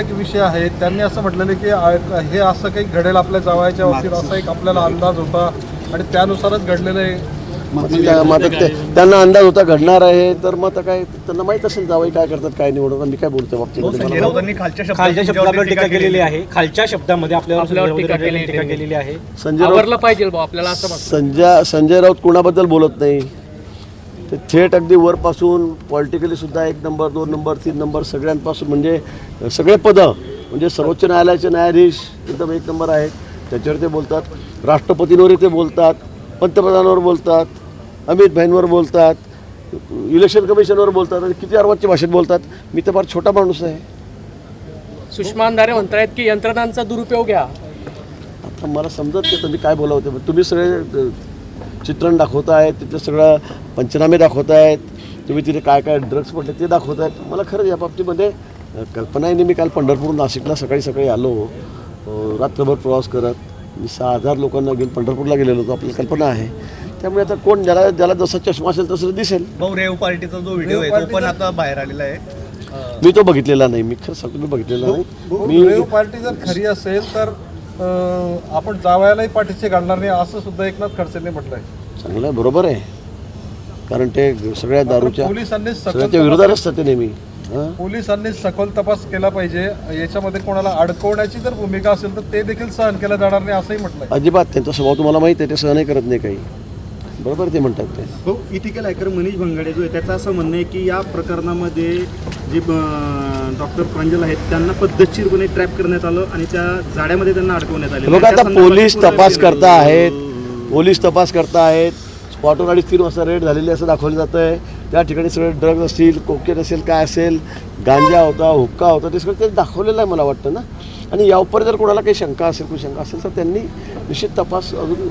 एक विषय आहे त्यांनी असं म्हटलेलं की हे असं काही घडेल आपल्या जावयाच्या बाबतीत असा एक आपल्याला अंदाज होता आणि त्यानुसारच घडलेलं आहे. मग ते- त्यांना अंदाज होता घडणार आहे तर मग आता काय त्यांना माहीत असेल जावई काय करतात काय निवडतात मी काय बोलतो मला- राऊतांनी खालच्या शब्दावर टीका केलेली आहे. खालच्या शब्दामध्ये आपल्यावर टीका यांनी केलेली आहे. संजय राऊत आवरलं पाहिजे भाऊ आपल्याला असं वाटतं. संजय संजय राऊत कोणाबद्दल बोलत नाही? ते थेट अगदी वरपासून पॉलिटिकली सुद्धा एक नंबर दोन नंबर तीन नंबर सगळ्यांपासून म्हणजे सगळे पदं म्हणजे सर्वोच्च न्यायालयाचे न्यायाधीश एकदम एक नंबर आहेत. त्याच्यावर ते बोलतात. राष्ट्रपतींवरही ते बोलतात. पंतप्रधानावर बोलतात. अमित भाईंवर बोलतात. इलेक्शन कमिशनवर बोलतात आणि किती अर्वाच्या भाषेत बोलतात. मी तर फार छोटा माणूस आहे. सुषमा अंधारे म्हणतायत की यंत्रणांचा दुरुपयोग घ्या. आता मला समजत नाही तुम्ही काय बोलावं ते तुम्ही सगळे चित्रण दाखवतायत तिथलं सगळं पंचनामे दाखवतायत तुम्ही तिथे काय काय ड्रग्स पडले ते दाखवतायत मला खरंच या बाबतीमध्ये कल्पना आहे नाही मी काल पंढरपूर नाशिकला सकाळी सकाळी आलो. रात्रभर प्रवास करत मी सहा हजार लोकांना घेऊन पंढरपूरला गेलेलो होतो आपल्याला कल्पना आहे. त्यामुळे आता कोण ज्याला ज्याला जसा चष्मा असेल तसं दिसेल. भाऊ रेव पार्टीचा जो व्हिडिओ आहे तो पण आता बाहेर आलेला आहे. मी तो बघितलेला नाही मी खरं सांगतो मी बघितलेला नाही. मी रेव पार्टी जर खरी असेल तर आपण जावयालाही पाठीशी घालणार नाही असं सुद्धा एकनाथ खडसेंनी म्हटलंय. चांगलं आहे बरोबर आहे. कारण ते सगळ्या दारूच्या पोलिसांनी सगळ्याच्या विरोधात असतात ते नेहमी. पोलिसांनी सखोल तपास केला पाहिजे. याच्यामध्ये कोणाला अडकवण्याची जर भूमिका असेल तर ते देखील सहन केलं जाणार नाही असंही म्हटलंय. अजिबात त्यांचा स्वभाव तुम्हाला माहिती आहे ते सहनही करत नाही काही. बरोबर ते म्हणतात ते. हो इथिकल हॅकर मनीष भंगाडे जो आहे त्याचं असं म्हणणं आहे की या प्रकरणामध्ये जे डॉक्टर प्रांजल आहेत त्यांना पद्धतशीरपणे ट्रॅप करण्यात आलं आणि त्या जाड्यामध्ये त्यांना अडकवण्यात आले. बघा आता पोलीस तपास करता आहेत. पोलीस तपास करता आहेत. स्पॉटवर अडीच तीन वाजता रेड झालेली असं दाखवलं जातं आहे त्या ठिकाणी सगळे ड्रग्ज असतील कोकेन असेल काय असेल गांजा होता हुक्का होता ते सगळं ते दाखवलेलं आहे मला वाटतं ना. आणि यावर जर कोणाला काही शंका असेल काही शंका असेल तर त्यांनी निश्चित तपास अजून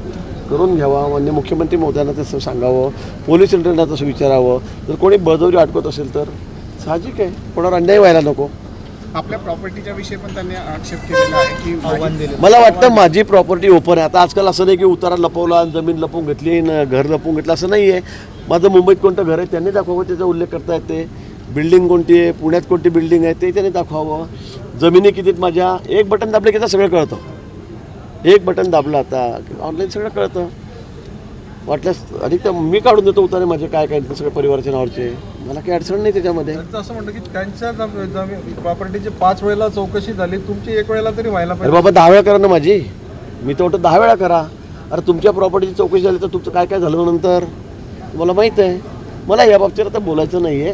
करून घ्यावा. मान्य मुख्यमंत्री महोदयांना तसं सांगावं. पोलीस यंत्रणा तसं विचारावं. जर कोणी बळजबरी अडकत असेल तर? साहजिक आहे. कोणावर अन्याय व्हायला नको. आपल्या प्रॉपर्टीच्या विषयी पण त्यांनी आक्षेप केलेला आहे की आव्हान दिले मला वाटतं माझी प्रॉपर्टी ओपन आहे. आता आजकाल असं नाही की उतारा लपवला जमीन लपवून घेतली न घर लपवून घेतलं असं नाही आहे माझं मुंबईत कोणतं घर आहे त्यांनी दाखवावं त्याचा उल्लेख करता येते बिल्डिंग कोणती आहे पुण्यात कोणती बिल्डिंग आहे ते त्यांनी दाखवावं. जमिनी किती आहेत माझ्या? एक बटन दाबले की सगळं कळतं. एक बटन दाबलं आता ऑनलाईन सगळं कळतं. वाटल्यास अधिक तर मी काढून देतो उतारे माझे काय काय ते सगळे परिवाराच्या नावाचे मला काही अडचण नाही त्याच्यामध्ये. त्यांचं असं म्हणतं की त्यांच्या जम- जमी- प्रॉपर्टीची पाच वेळेला चौकशी झाली तुमची एक वेळेला तरी व्हायला अरे पाहिजे. बाबा दहा वेळा करा ना माझी. मी तर वाटतं दहा वेळा करा. अरे तुमच्या प्रॉपर्टीची चौकशी झाली तर तुमचं काय काय झालं नंतर? तुम्हाला माहीत आहे. मला या बाबतीत आता बोलायचं नाही आहे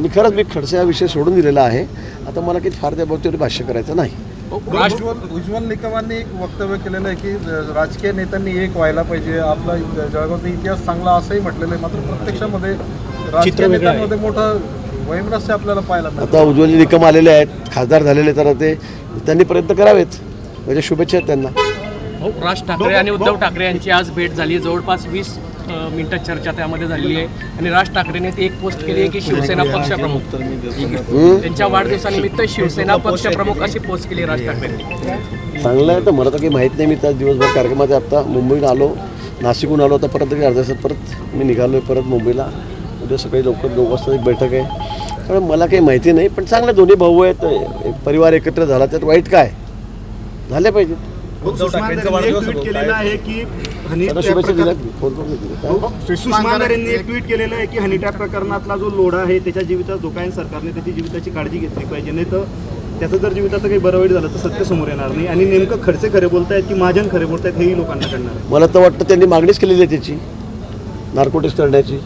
मी खरंच मी खडसे हा विषय सोडून दिलेला आहे. आता मला काही फार त्या बाबतीवर भाष्य करायचं नाही. उज्ज्वल उज्ज्वल निकमांनी एक वक्तव्य केलेलं आहे की राजकीय नेत्यांनी एक व्हायला पाहिजे. आपला जळगावचा इतिहास चांगला असंही म्हटलेलं आहे. मात्र प्रत्यक्षामध्ये राजकीय. नेत्यांमध्ये मोठं वैमनस्य आपल्याला पाहायला मिळतं. आता उज्ज्वल निकम आलेले आहेत खासदार झालेले तर ते त्यांनी प्रयत्न करावेत. म्हणजे शुभेच्छा आहेत त्यांना. राज ठाकरे आणि उद्धव ठाकरे यांची आज भेट झाली. जवळपास वीस मिनिटं चर्चा त्यामध्ये झालेली आहे. आणि राज ठाकरेने ती एक पोस्ट केली आहे की शिवसेना पक्षप्रमुख त्यांच्या वाढदिवसानिमित्त शिवसेना पक्षप्रमुख अशी पोस्ट केली राज ठाकरेंनी. चांगलं आहे तर मला तर काही माहीत नाही. मी त्या दिवसभर कार्यक्रमात आत्ता मुंबईत आलो. नाशिकहून आलो. तर परत अर्ध्या तासात परत मी निघालो आहे परत मुंबईला. उद्या सकाळी लवकर दोन वाजता एक बैठक आहे. त्यामुळे मला काही माहिती नाही. पण चांगलं दोन्ही भाऊ आहेत. एक परिवार एकत्र झाला. त्यात वाईट काय? झाले पाहिजे हनी त्यांना ट्रॅप शुभेच्छा दिल्या. प्रकार- फोन करून दिल्या. काय? सुषमा अंधारेंनी एक ट्विट केलेलं आहे की हनी ट्रॅप प्रकरणातला जो लोढा आहे त्याच्या जीविताचा धोका आहे सरकारने त्याची जीविताची काळजी घेतली पाहिजे. नाही तर त्याचं जर जीविताचं काही बरं वाईट झालं तर सत्य समोर येणार नाही. आणि नेमकं खडसे खरे बोलतायत की महाजन खरे बोलतायत हेही लोकांना कळणार आहे मला तर वाटतं त्यांनी मागणीच केलेली आहे त्याची. नार्कोटिक्स करण्याची.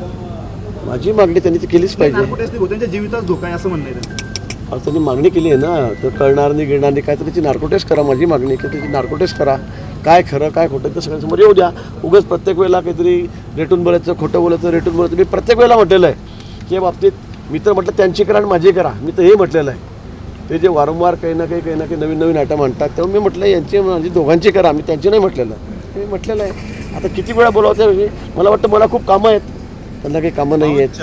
माझी मागणी त्यांनी ती केलीच पाहिजे. नार्कोटेस नाही त्यांच्या जीविताच धोका आहे असं म्हणणं आहे त्यांचं. अहो, त्यांनी मागणी केली आहे ना. तर कळणार नाही गिळणार नाही. काय तर त्याची नार्कोटेस्ट करा माझी मागणी आहे की त्याची नार्कोटेस्ट करा. काय खरं काय खोटं ते सगळ्यांसमोर येऊ द्या. उगाच प्रत्येक वेळेला काहीतरी रेटून बोलायचं खोटं बोलायचं रेटून बोलायचं. मी प्रत्येक वेळेला म्हटलेलं आहे. की या बाबतीत मी तर म्हटलं त्यांची करा आणि माझी करा. मी तर हे म्हटलेलं आहे. ते जे वारंवार काही ना काही काही ना काही नवीन नवीन आयटम आणतात तेव्हा मी म्हटलं यांची म्हणजे दोघांची करा. मी त्यांची नाही म्हटलेलं. मी म्हटलेलं आहे. आता किती वेळा बोलावते त्या मला वाटतं मला खूप कामं आहेत. त्यांना काही कामं नाही आहेत.